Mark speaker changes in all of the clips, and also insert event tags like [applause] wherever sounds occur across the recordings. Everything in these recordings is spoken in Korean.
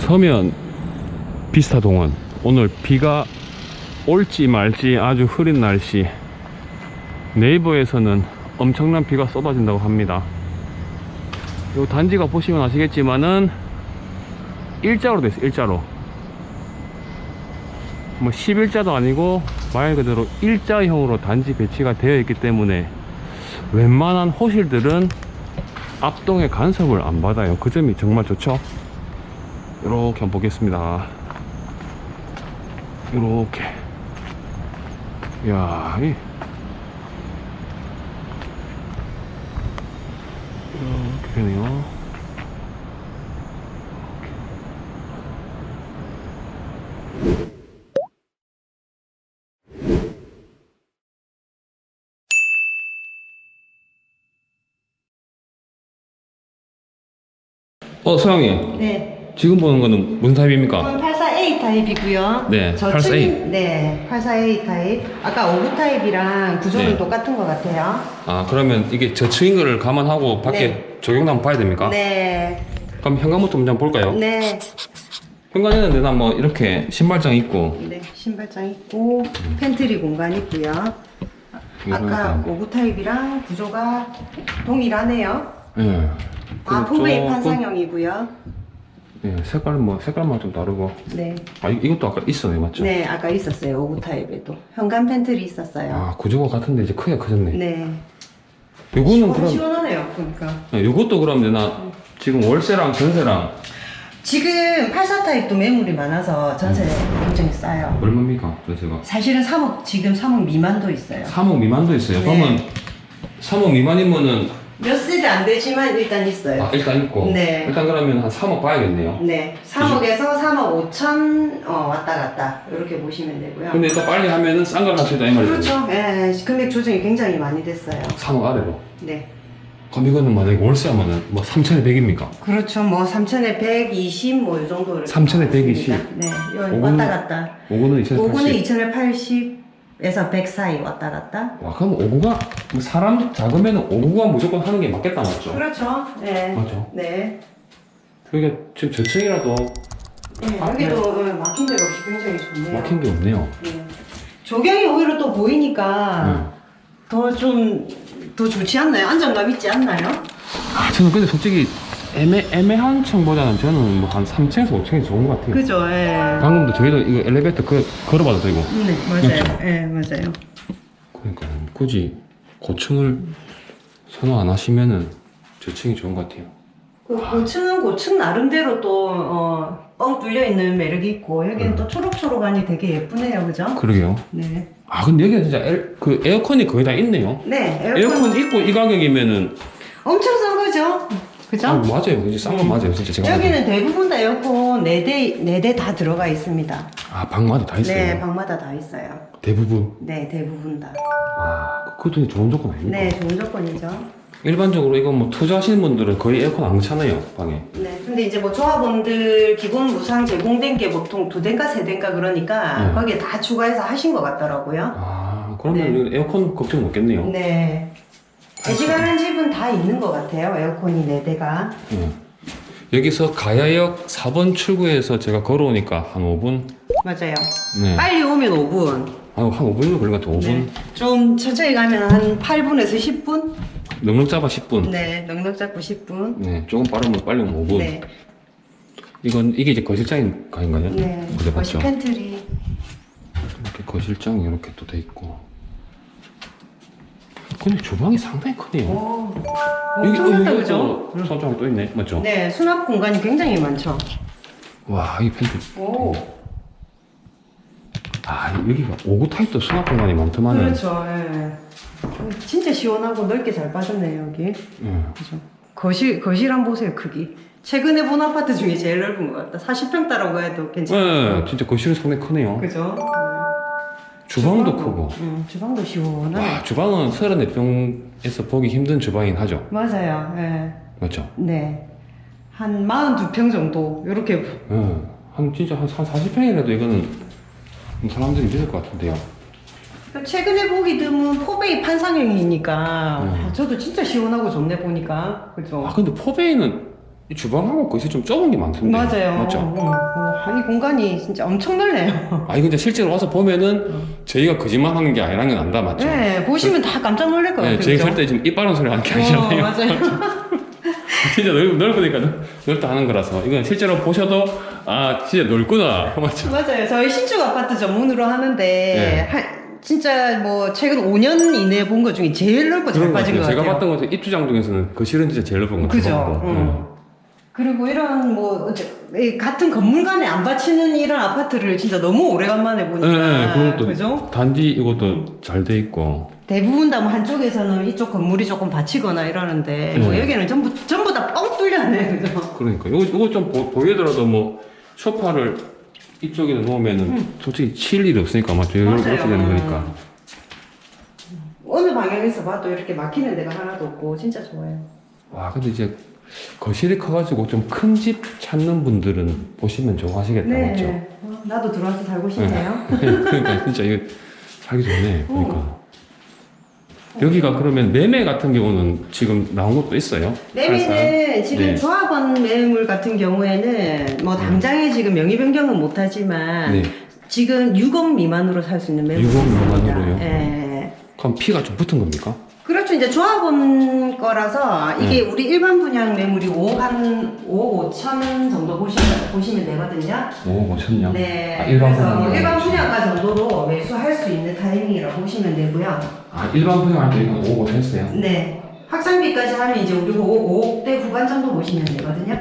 Speaker 1: 서면 비스타동은 오늘 비가 올지 말지 아주 흐린 날씨. 네이버에서는 엄청난 비가 쏟아진다고 합니다. 요 단지가 보시면 아시겠지만은 일자로 됐어 일자로. 뭐 11자도 아니고 말 그대로 일자형으로 단지 배치가 되어 있기 때문에 웬만한 호실들은 앞동에 간섭을 안 받아요. 그 점이 정말 좋죠 이렇게 한번 보겠습니다. 이렇게. 이야 이. 이렇게 되네요. 어 소영이.
Speaker 2: 네.
Speaker 1: 지금 보는 거는 무슨 타입입니까?
Speaker 2: 이건 84A 타입이고요.
Speaker 1: 네,
Speaker 2: 저층,
Speaker 1: 84A.
Speaker 2: 네, 84A 타입. 아까 59 타입이랑 구조는
Speaker 1: 네.
Speaker 2: 똑같은 것 같아요.
Speaker 1: 아 그러면 이게 저층인 거를 감안하고 밖에
Speaker 2: 네.
Speaker 1: 적용도 한번 봐야 됩니까?
Speaker 2: 네.
Speaker 1: 그럼 현관부터 먼저 한번 볼까요?
Speaker 2: 네.
Speaker 1: 현관에는 내가 뭐 이렇게 신발장 있고
Speaker 2: 네. 신발장 있고, 팬트리 공간 있고요. 아까
Speaker 1: 이렇게.
Speaker 2: 59 타입이랑 구조가 동일하네요.
Speaker 1: 예.
Speaker 2: 아,
Speaker 1: 그리고 조금-
Speaker 2: 판상형이고요.
Speaker 1: 예, 색깔은 뭐 색깔만 좀 다르고
Speaker 2: 네.
Speaker 1: 아 이- 이것도 아까 있었네 맞죠?
Speaker 2: 네, 아까 있었어요. 59 타입에도. 현관 팬트리 있었어요.
Speaker 1: 아 구조가 같은데 이제 크게 커졌네.
Speaker 2: 네.
Speaker 1: 요거는
Speaker 2: 시원,
Speaker 1: 그럼
Speaker 2: 시원하네요, 보니까.
Speaker 1: 예, 요것도 그럼 내가 지금 월세랑 전세랑
Speaker 2: 지금 84 타입도 매물이 많아서 전세 굉장히 싸요.
Speaker 1: 얼마입니까 전세가?
Speaker 2: 사실은 3억, 지금 3억 미만도 있어요.
Speaker 1: 3억 미만도 있어요.
Speaker 2: 네.
Speaker 1: 그러면 3억 미만이면은
Speaker 2: 몇 세대 안 되지만 일단 있어요.
Speaker 1: 아 일단 있고
Speaker 2: 네.
Speaker 1: 일단 그러면 한 3억 봐야겠네요.
Speaker 2: 네. 3억에서 3억 5천 어, 왔다 갔다. 이렇게 보시면 되고요.
Speaker 1: 근데 일단 빨리 하면은 싼걸 할수 있다 이 말이죠.
Speaker 2: 그렇죠. 예, 금액 조정이 굉장히 많이 됐어요.
Speaker 1: 3억 아래로.
Speaker 2: 네.
Speaker 1: 그럼 이거는 만약에 월세 하면은 뭐 3천에 100입니까?
Speaker 2: 그렇죠. 뭐 3천에 120 뭐 이 정도 이렇게
Speaker 1: 3천에 120.
Speaker 2: 나왔습니다. 네. 여기 왔다 갔다.
Speaker 1: 5구는 2080.
Speaker 2: 5구는 2080 에서 100 사이 왔다 갔다.
Speaker 1: 와 그럼 5구가 뭐 사람 작으면은 5구가 무조건 하는 게 맞겠다 맞죠?
Speaker 2: 그렇죠. 네.
Speaker 1: 맞죠.
Speaker 2: 네.
Speaker 1: 그게 지금 저층이라도
Speaker 2: 네,
Speaker 1: 아,
Speaker 2: 여기도 어, 막힌 데가 없이 굉장히 좋네요.
Speaker 1: 막힌 게 없네요.
Speaker 2: 네. 조경이 오히려 또 보이니까
Speaker 1: 네.
Speaker 2: 더좀 더 좋지 않나요? 안정감 있지 않나요?
Speaker 1: 아 저는 근데 솔직히 애매 애매한 층보다는 저는 뭐 한 3층에서 5층이 좋은 것 같아요.
Speaker 2: 그죠, 예.
Speaker 1: 방금도 저희도 이거 엘리베이터 그, 걸어봐도 되고.
Speaker 2: 네, 맞아요. 예, 맞아요.
Speaker 1: 그러니까 굳이 고층을 선호 안 하시면은 저층이 좋은 것 같아요.
Speaker 2: 그 고층은 고층 나름대로 또, 어, 뻥 뚫려 있는 매력이 있고, 여기는
Speaker 1: 음.
Speaker 2: 또 초록초록하니 되게 예쁘네요, 그죠?
Speaker 1: 그러게요.
Speaker 2: 네.
Speaker 1: 아 근데 여기가 진짜 에, 그 에어컨이 거의 다 있네요.
Speaker 2: 네, 에어컨,
Speaker 1: 에어컨 있고 이 가격이면은
Speaker 2: 엄청 싼 거죠? 그죠?
Speaker 1: 아, 맞아요. 이제 싼건 맞아요. 진짜 제가
Speaker 2: 여기는 대부분 다 에어컨 4대, 4대 다 들어가 있습니다.
Speaker 1: 아 방마다 다 있어요.
Speaker 2: 네, 방마다 다 있어요.
Speaker 1: 대부분.
Speaker 2: 네, 대부분 다.
Speaker 1: 아 그것도 좋은 조건 아닙니까?
Speaker 2: 네, 좋은 조건이죠.
Speaker 1: 일반적으로 이거 뭐 투자하시는 분들은 거의 에어컨 안 넣잖아요 방에.
Speaker 2: 네, 근데 이제 뭐 조합원들 기본 무상 제공된 게 보통 두 대인가 세 대인가 그러니까
Speaker 1: 네.
Speaker 2: 거기에 다 추가해서 하신 것 같더라고요.
Speaker 1: 아 그러면 이거 에어컨 걱정 없겠네요.
Speaker 2: 네. 대지가는 집은 다 있는 것 같아요. 에어컨이 네 대가.
Speaker 1: 예. 여기서 가야역 4번 출구에서 제가 걸어오니까 한 5분.
Speaker 2: 맞아요.
Speaker 1: 네.
Speaker 2: 빨리 오면 5분.
Speaker 1: 아, 한 5분이면 걸린 것 같아. 5분.
Speaker 2: 네. 좀 천천히 가면 한 8분에서 10분?
Speaker 1: 넉넉 잡아 10분.
Speaker 2: 네, 넉넉 잡고 10분.
Speaker 1: 네, 조금 빠르면 빨리 오면 5분.
Speaker 2: 네.
Speaker 1: 이건 이게 이제 거실장인 가인가요?
Speaker 2: 네. 거실? 팬트리.
Speaker 1: 이렇게 거실장이 이렇게 또 돼 있고. 근데 주방이 상당히 크네요.
Speaker 2: 오.
Speaker 1: 여기
Speaker 2: 엄청났다,
Speaker 1: 여기
Speaker 2: 그죠?
Speaker 1: 또 선장 또 있네, 맞죠?
Speaker 2: 네, 수납 공간이 굉장히 많죠.
Speaker 1: 와, 이 펜트.
Speaker 2: 오.
Speaker 1: 아, 여기가 5구 타입도 수납 공간이 많더만은.
Speaker 2: 그렇죠. 예. 진짜 시원하고 넓게 잘 빠졌네요 여기.
Speaker 1: 예.
Speaker 2: 그죠. 거실 거실 한 보세요 크기. 최근에 본 아파트 중에 제일 넓은 것 같다. 40평대라고 해도 괜찮아요.
Speaker 1: 네, 진짜 거실은 상당히 크네요.
Speaker 2: 그죠.
Speaker 1: 주방도 크고.
Speaker 2: 응, 주방도 시원하네.
Speaker 1: 와, 주방은 34평에서 보기 힘든 주방이긴 하죠.
Speaker 2: 맞아요. 예.
Speaker 1: 맞죠?
Speaker 2: 네. 한 42평 정도 이렇게
Speaker 1: 예. 한 진짜 한 40평이라도 이거는 사람들이 믿을 것 같은데요.
Speaker 2: 최근에 보기 드문 포베이 판상형이니까
Speaker 1: 음.
Speaker 2: 아, 저도 진짜 시원하고 좋네 보니까 그죠.
Speaker 1: 아 근데 포베이는 이 주방하고 거실 좀 좁은 게 많던데.
Speaker 2: 맞아요.
Speaker 1: 맞죠?
Speaker 2: 응. 어, 아니 공간이 진짜 엄청 넓네요. [laughs]
Speaker 1: 아니 근데 실제로 와서 보면은 저희가 거짓말 하는 게 아니라는 건 안다 맞죠?
Speaker 2: 네, 보시면 다 깜짝 놀랄 것 같아요.
Speaker 1: 네, 저희
Speaker 2: 그죠?
Speaker 1: 절대 지금 이빨은 소리 하는 게
Speaker 2: 어,
Speaker 1: 아니잖아요.
Speaker 2: 맞아요. [laughs]
Speaker 1: 진짜 넓, 넓으니까 넓- 넓다 하는 거라서 이건 실제로 보셔도 아 진짜 넓구나 [laughs] 맞죠?
Speaker 2: 맞아요. 저희 신축 아파트 전문으로 하는데
Speaker 1: 네.
Speaker 2: 한, 진짜 뭐 최근 5년 이내에 본 것 중에 제일 넓고 잘
Speaker 1: 그런 것
Speaker 2: 빠진 것
Speaker 1: 같아요.
Speaker 2: 같아요.
Speaker 1: 제가 봤던 것은 입주장 중에서는 거실은 진짜 제일 넓은 것 같아요.
Speaker 2: 그죠. 그리고 이런 뭐 어째- 이 같은 건물 간에 안 받치는 이런 아파트를 진짜 너무 오래간만에
Speaker 1: 네,
Speaker 2: 보니까
Speaker 1: 네, 그건 또
Speaker 2: 그죠?
Speaker 1: 단지 이것도 잘 돼 있고
Speaker 2: 대부분 다뭐 한쪽에서는 이쪽 건물이 조금 받치거나 이러는데 뭐
Speaker 1: 네.
Speaker 2: 여기는 전부 전부 다 뻥 뚫렸네 그죠?
Speaker 1: 그러니까 이거 이거 좀 보, 보이더라도 뭐 소파를 이쪽에 놓으면은 솔직히 칠 일이 없으니까 맞죠? 이렇게
Speaker 2: 음. 맞아요.
Speaker 1: 되는 거니까.
Speaker 2: 어느 방향에서 봐도 이렇게 막히는 데가 하나도 없고 진짜 좋아요.
Speaker 1: 와 근데 이제 거실이 커가지고 좀 큰 집 찾는 분들은 보시면 좋아하시겠다 맞죠?
Speaker 2: 어, 나도 들어와서 살고 싶네요. [laughs]
Speaker 1: 그러니까 진짜 이거 살기 좋네 보니까. 여기가 그러면 매매 같은 경우는 지금 나온 것도 있어요?
Speaker 2: 매매는? 지금
Speaker 1: 네.
Speaker 2: 조합원 매물 같은 경우에는 뭐 당장에 지금 명의 변경은 못하지만
Speaker 1: 네.
Speaker 2: 지금 6억 미만으로 살 수 있는 매물
Speaker 1: 6억 미만으로요?
Speaker 2: 예.
Speaker 1: 그럼 피가 좀 붙은 겁니까?
Speaker 2: 그렇죠. 이제 조합원 거라서 이게 우리 일반 분양 매물이 5억 한 5억 5천 정도 보시면 보시면 되거든요.
Speaker 1: 5억 5천요?
Speaker 2: 네.
Speaker 1: 아, 일반
Speaker 2: 그래서
Speaker 1: 분양
Speaker 2: 일반 분양가 정도로 매수할 수 있는 타이밍이라고 보시면 되고요.
Speaker 1: 아 일반 분양할 때 이거 5억 5천 했어요?
Speaker 2: 네. 확장비까지 하면 이제 우리 5억, 5억대 후반 정도 보시면 되거든요.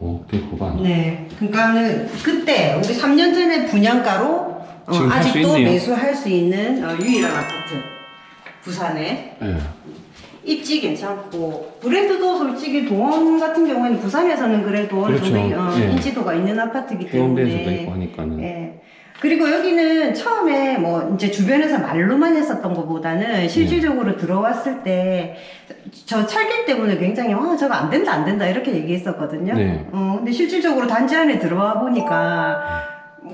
Speaker 1: 5억대 후반
Speaker 2: 네. 그러니까는 그때 우리 3년 전에 분양가로 어,
Speaker 1: 지금 살수
Speaker 2: 아직도
Speaker 1: 있네요.
Speaker 2: 매수할 수 있는 어, 유일한 아파트. 부산에
Speaker 1: 네.
Speaker 2: 입지 괜찮고 브랜드도 솔직히 동원 같은 경우에는 부산에서는 그래도
Speaker 1: 그렇죠.
Speaker 2: 정도 어,
Speaker 1: 예.
Speaker 2: 인지도가 있는 아파트이기
Speaker 1: 해운대에서도
Speaker 2: 때문에
Speaker 1: 있고 하니까는
Speaker 2: 예. 그리고 여기는 처음에 뭐 이제 주변에서 말로만 했었던 것보다는 실질적으로 들어왔을 때 저 철길 때문에 굉장히 와 저거 안 된다 안 된다 이렇게 얘기했었거든요.
Speaker 1: 네.
Speaker 2: 어 근데 실질적으로 단지 안에 들어와 보니까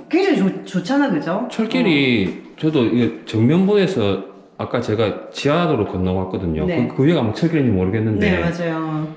Speaker 2: 굉장히 좋, 좋잖아 그죠?
Speaker 1: 철길이 저도 이게 정면보에서 아까 제가 지하도로 건너왔거든요.
Speaker 2: 네.
Speaker 1: 그, 그 위가 아마 철길인지
Speaker 2: 어.
Speaker 1: 모르겠는데
Speaker 2: 네 맞아요.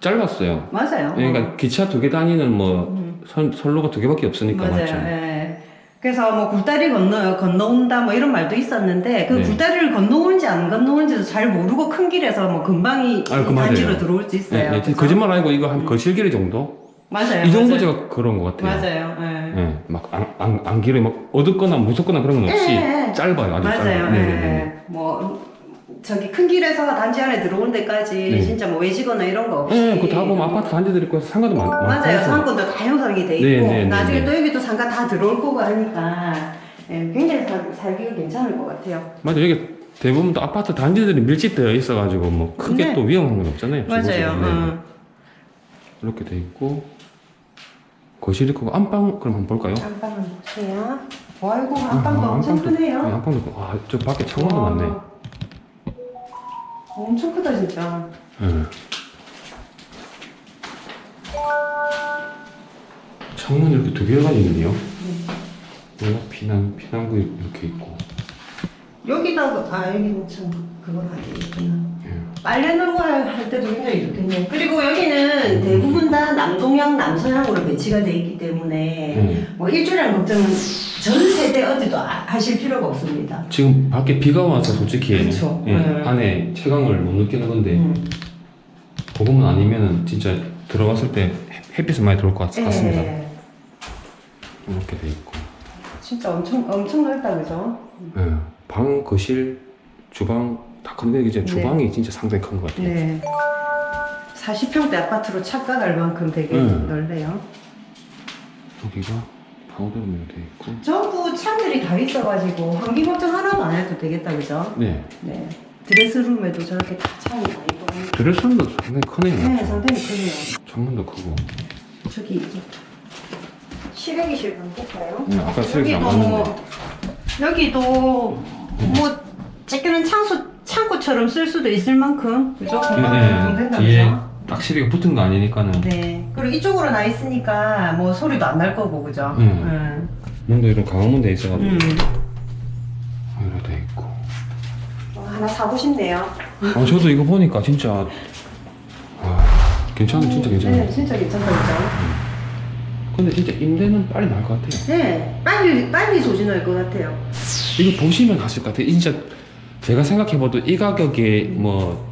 Speaker 1: 짧았어요.
Speaker 2: 맞아요.
Speaker 1: 그러니까 기차 두 개 다니는 뭐
Speaker 2: 음.
Speaker 1: 선, 선로가 두 개밖에 없으니까
Speaker 2: 맞아요.
Speaker 1: 맞죠.
Speaker 2: 예. 그래서 뭐 굴다리 건너 건너온다 뭐 이런 말도 있었는데 그
Speaker 1: 네.
Speaker 2: 굴다리를 건너오는지 안 건너오는지도 잘 모르고 큰 길에서 뭐 금방이
Speaker 1: 아, 그
Speaker 2: 단지로
Speaker 1: 맞아요.
Speaker 2: 들어올 수 있어요.
Speaker 1: 네, 네,
Speaker 2: 그죠?
Speaker 1: 거짓말 아니고 이거 한 거실길이 정도?
Speaker 2: 맞아요.
Speaker 1: 이 정도
Speaker 2: 맞아요.
Speaker 1: 제가 그런 것 같아요.
Speaker 2: 맞아요. 예.
Speaker 1: 네, 막안 안, 안 길어 막 어둡거나 무섭거나 그런 건 없이
Speaker 2: 예, 예.
Speaker 1: 짧아요. 아주
Speaker 2: 맞아요.
Speaker 1: 짧아요. 네 네 네.
Speaker 2: 예. 뭐 저기 큰 길에서 단지 안에 들어올 때까지
Speaker 1: 네.
Speaker 2: 진짜 뭐 외지거나 이런 거 없이.
Speaker 1: 네, 그다 보면 아파트 단지들 있고 해서 상가도 많, 많고
Speaker 2: 맞아요.
Speaker 1: 해서.
Speaker 2: 상권도 다 형성이 돼 있고
Speaker 1: 네, 네, 네,
Speaker 2: 나중에
Speaker 1: 네.
Speaker 2: 또 여기도 상가 다 들어올 거고 하니까 예, 굉장히 살, 살기가 괜찮을 것 같아요.
Speaker 1: 맞아 여기 대부분 또 아파트 단지들이 밀집되어 있어가지고 뭐 크게
Speaker 2: 네.
Speaker 1: 또 위험한 건 없잖아요.
Speaker 2: 맞아요.
Speaker 1: 주거적으로. 네.
Speaker 2: 어.
Speaker 1: 이렇게 돼 있고 거실이 크고 안방 그럼 한번 볼까요?
Speaker 2: 안방을 보세요. 아이고 안방도
Speaker 1: 아,
Speaker 2: 엄청 크네요.
Speaker 1: 네, 안방도 크고 아저 밖에 창문도
Speaker 2: 와.
Speaker 1: 많네.
Speaker 2: 엄청 크다 진짜.
Speaker 1: 네. 창문 이렇게 두 개가 있는데요.
Speaker 2: 네.
Speaker 1: 여기가 피난 피난구 이렇게 있고.
Speaker 2: 여기다가 아 여기는 참 하게 있구나.
Speaker 1: 예.
Speaker 2: 빨래 놀고 할, 할 때도 굉장히 좋겠네요. 그리고 여기는 대부분 다 남동향, 남서향으로 배치가 돼 있기 때문에
Speaker 1: 네.
Speaker 2: 뭐 일조량 걱정은 전 세대 어디도 아- 하실 필요가 없습니다.
Speaker 1: 지금 밖에 비가 와서 솔직히
Speaker 2: 그쵸.
Speaker 1: 예,
Speaker 2: 네.
Speaker 1: 안에 채광을 못 느끼는 건데
Speaker 2: 음.
Speaker 1: 그것만 아니면은 진짜 들어갔을 때 햇- 햇빛은 많이 들어올 것 같, 같습니다.
Speaker 2: 예.
Speaker 1: 이렇게 돼 있고.
Speaker 2: 진짜 엄청 엄청 넓다 그죠?
Speaker 1: 예. 방, 거실, 주방 다 큰데 이제
Speaker 2: 네.
Speaker 1: 주방이 진짜 상당히 큰 것 같아요.
Speaker 2: 네. 40평대 아파트로 착각할 만큼 되게
Speaker 1: 음.
Speaker 2: 넓네요.
Speaker 1: 여기가 파우더룸으로 돼 있고.
Speaker 2: 전부 창들이 다 있어가지고 환기 걱정 하나도 안 해도 되겠다 그죠?
Speaker 1: 네.
Speaker 2: 네. 드레스룸에도 저렇게 다 창이 다 있고.
Speaker 1: 드레스룸도 상당히 크네요.
Speaker 2: 네, 상당히 크네요.
Speaker 1: 창문도 크고.
Speaker 2: 저기 실외기실 한번 볼까요?
Speaker 1: 네, 아까 실외기 안
Speaker 2: 여기도 뭐
Speaker 1: 봤는데.
Speaker 2: 여기도 창고처럼 쓸 수도 있을 만큼 그죠? 공간이 좀 된다
Speaker 1: 네, 뒤에? 딱 시리가 붙은 거 아니니까는
Speaker 2: 네. 그리고 이쪽으로 나 있으니까 뭐 소리도 안 날 거고 그죠?
Speaker 1: 음. 문도 이런 강화문 돼 있어가지고
Speaker 2: 음.
Speaker 1: 이렇게 돼 있고.
Speaker 2: 어, 하나 사고 싶네요.
Speaker 1: 아 저도 이거 보니까 진짜 아, 괜찮아, 진짜 괜찮아.
Speaker 2: 네, 진짜 괜찮다, 그죠?
Speaker 1: 근데 진짜 임대는 빨리 나을 것 같아요.
Speaker 2: 네, 빨리, 빨리 소진할 것 같아요.
Speaker 1: 이거 보시면 가실 것 같아요. 진짜 제가 생각해봐도 이 가격에 뭐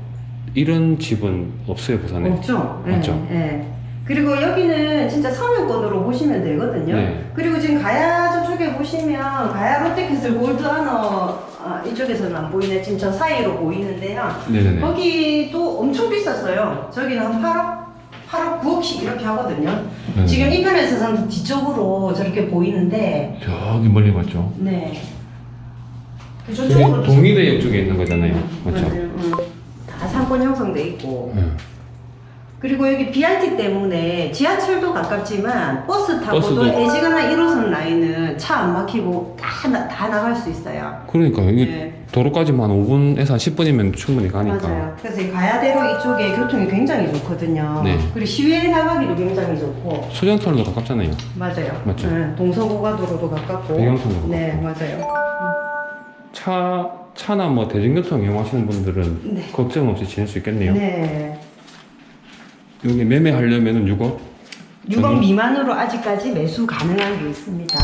Speaker 1: 이런 집은 없어요 부산에.
Speaker 2: 없죠? 네,
Speaker 1: 맞죠?
Speaker 2: 네. 그리고 여기는 진짜 서면권으로 보시면 되거든요.
Speaker 1: 네.
Speaker 2: 그리고 지금 가야 저쪽에 보시면 가야 롯데캐슬 골드하너 아, 이쪽에서는 안 보이네. 지금 저 사이로 보이는데요.
Speaker 1: 네네네.
Speaker 2: 거기도 엄청 비쌌어요. 저기는 한 8억, 8억, 9억씩 이렇게 하거든요.
Speaker 1: 네.
Speaker 2: 지금 이 편에서는 뒤쪽으로 저렇게 보이는데,
Speaker 1: 저기 멀리 봤죠.
Speaker 2: 네.
Speaker 1: 저기 동의대역 쪽에 있는 거잖아요. 맞죠?
Speaker 2: 다 상권 형성돼 있고.
Speaker 1: 네.
Speaker 2: 그리고 여기 BRT 때문에 지하철도 가깝지만 버스 타고도
Speaker 1: 버스도.
Speaker 2: 애지간한 1호선 라인은 차 안 막히고 다, 나, 다 나갈 수 있어요.
Speaker 1: 그러니까요. 이게
Speaker 2: 네.
Speaker 1: 도로까지만 한 5분에서 한 10분이면 충분히 가니까.
Speaker 2: 맞아요. 그래서 이 가야대로 이쪽에 교통이 굉장히 좋거든요.
Speaker 1: 네.
Speaker 2: 그리고 시외에 나가기도 굉장히 좋고.
Speaker 1: 소정터도 가깝잖아요.
Speaker 2: 맞아요.
Speaker 1: 맞죠?
Speaker 2: 네, 동서고가도로도 가깝고.
Speaker 1: 배경선도 가깝고.
Speaker 2: 네, 맞아요.
Speaker 1: 차 차나 뭐 대중교통 이용하시는 분들은
Speaker 2: 네.
Speaker 1: 걱정 없이 지낼 수 있겠네요.
Speaker 2: 네.
Speaker 1: 여기 매매하려면은 6억,
Speaker 2: 6억
Speaker 1: 저는-
Speaker 2: 미만으로 아직까지 매수 가능한 게 있습니다.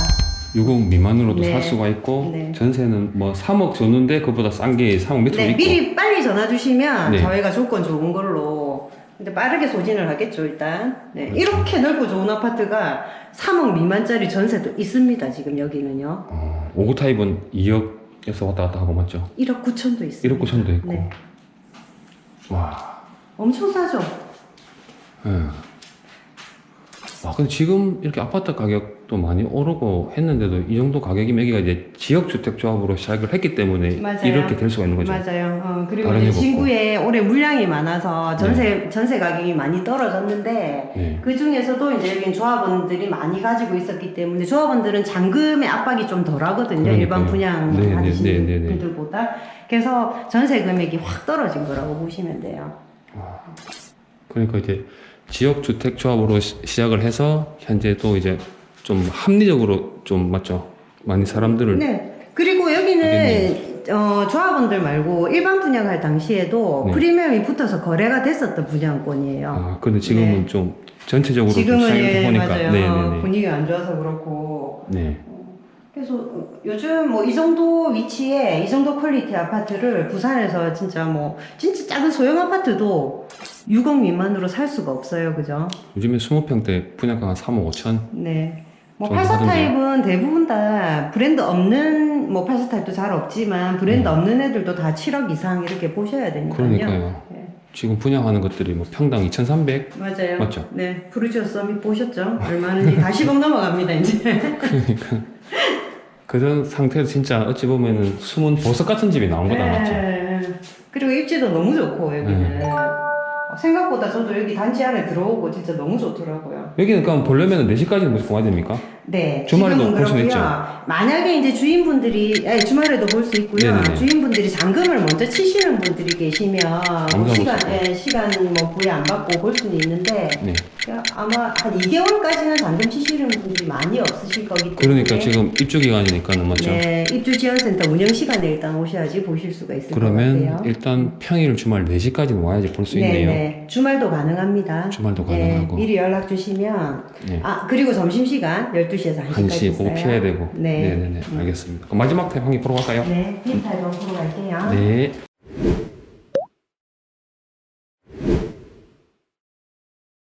Speaker 1: 6억 미만으로도
Speaker 2: 네.
Speaker 1: 살 수가 있고
Speaker 2: 네.
Speaker 1: 전세는 뭐 3억 줬는데 그보다 싼 게 3억 밑으로
Speaker 2: 네,
Speaker 1: 있고.
Speaker 2: 미리 빨리 전화 주시면
Speaker 1: 네.
Speaker 2: 저희가 조건 좋은 걸로 근데 빠르게 소진을 하겠죠 일단 네,
Speaker 1: 그렇죠.
Speaker 2: 이렇게 넓고 좋은 아파트가 3억 미만짜리 전세도 있습니다 지금 여기는요
Speaker 1: 어, 5구 타입은 2억 에서 왔다 갔다 하고 맞죠?
Speaker 2: 1억 9천도 있습니다
Speaker 1: 1억 9천도 있고.
Speaker 2: 네.
Speaker 1: 와.
Speaker 2: 엄청 싸죠
Speaker 1: 예. 와, 근데 지금 이렇게 아파트 가격도 많이 오르고 했는데도 이 정도 가격이면 여기가 이제 지역주택조합으로 시작을 했기 때문에
Speaker 2: 맞아요.
Speaker 1: 이렇게 될 수가 있는 거죠.
Speaker 2: 맞아요 어, 그리고
Speaker 1: 다른
Speaker 2: 이제
Speaker 1: 없고.
Speaker 2: 친구의 올해 물량이 많아서 전세 전세 가격이 많이 떨어졌는데
Speaker 1: 네.
Speaker 2: 그 중에서도 이제 여기는 조합원들이 많이 가지고 있었기 때문에 조합원들은 잔금의 압박이 좀 덜하거든요.
Speaker 1: 그러니까요.
Speaker 2: 일반 분양
Speaker 1: 네, 네,
Speaker 2: 받으시는
Speaker 1: 네, 네, 네.
Speaker 2: 분들보다. 그래서 전세 금액이 확 떨어진 거라고 보시면 돼요.
Speaker 1: 그러니까 이제 지역 주택 조합으로 시- 시작을 해서 현재 또 이제 좀 합리적으로 좀 맞죠? 많이 사람들을
Speaker 2: 네. 그리고 여기는 어, 조합원들 말고 일반 분양할 당시에도
Speaker 1: 네.
Speaker 2: 프리미엄이 붙어서 거래가 됐었던 분양권이에요.
Speaker 1: 아, 근데 지금은
Speaker 2: 네.
Speaker 1: 좀 전체적으로 좀
Speaker 2: 지금은
Speaker 1: 시작이
Speaker 2: 예,
Speaker 1: 보니까
Speaker 2: 맞아요.
Speaker 1: 네네네.
Speaker 2: 분위기가 안 좋아서 그렇고
Speaker 1: 네.
Speaker 2: 그래서 요즘 뭐 이 정도 위치에 이 정도 퀄리티 아파트를 부산에서 진짜 뭐 진짜 작은 소형 아파트도 6억 미만으로 살 수가 없어요, 그죠?
Speaker 1: 요즘에 20평대 분양가 한 3억 5천.
Speaker 2: 네. 뭐
Speaker 1: 저도
Speaker 2: 84
Speaker 1: 하던데요.
Speaker 2: 타입은 대부분 다 브랜드 없는 뭐 84 타입도 잘 없지만 브랜드
Speaker 1: 네.
Speaker 2: 없는 애들도 다 7억 이상 이렇게 보셔야 되니까요.
Speaker 1: 그러니까요.
Speaker 2: 네.
Speaker 1: 지금 분양하는 것들이 뭐 평당 2,300.
Speaker 2: 맞아요.
Speaker 1: 맞죠?
Speaker 2: 네. 프루지오 서밋 보셨죠? 얼마는지 [laughs] 다 10억 넘어갑니다, 이제.
Speaker 1: 그러니까 그런 상태에서 진짜 어찌 보면은 숨은 보석 같은 집이 나온 거다 맞죠?
Speaker 2: 네. 그리고 입지도 너무 좋고 여기는
Speaker 1: 네.
Speaker 2: 어, 생각보다 저도 여기 단지 안에 들어오고 진짜 너무 좋더라고요.
Speaker 1: 여기는 그럼 보려면 4시까지는 무조건 와야 됩니까?
Speaker 2: 네.
Speaker 1: 주말에도
Speaker 2: 지금은
Speaker 1: 볼수
Speaker 2: 그렇고요.
Speaker 1: 있죠?
Speaker 2: 만약에 이제 주인분들이 아니, 주말에도 볼 수 있고요.
Speaker 1: 네네네.
Speaker 2: 주인분들이 잔금을 먼저 치시는 분들이 계시면 뭐
Speaker 1: 볼
Speaker 2: 시간
Speaker 1: 수
Speaker 2: 예, 시간 뭐 부에 안 받고 볼 수는 있는데
Speaker 1: 네.
Speaker 2: 아마 한 2개월까지는 잔금 치시는 분들이 많이 없으실 거기 때문에
Speaker 1: 그러니까 지금 입주 기간이니까는 맞죠?
Speaker 2: 네, 입주 지원센터 운영 시간에 일단 오셔야지 보실 수가 있을 것
Speaker 1: 그러면
Speaker 2: 같아요.
Speaker 1: 일단 평일 주말 4시까지는 와야지 볼 수 있네요.
Speaker 2: 네, 주말도 가능합니다.
Speaker 1: 주말도
Speaker 2: 네,
Speaker 1: 가능하고.
Speaker 2: 미리 연락 주시면
Speaker 1: 네.
Speaker 2: 아 그리고 점심 시간 12시에서 1시까지
Speaker 1: 1시
Speaker 2: 있어요.
Speaker 1: 꼭 피해야 되고.
Speaker 2: 네.
Speaker 1: 네네네. 알겠습니다. 그럼 마지막 타입 한개 보러 갈까요?
Speaker 2: 네, 핀타이로 보러 갈게요.
Speaker 1: 네.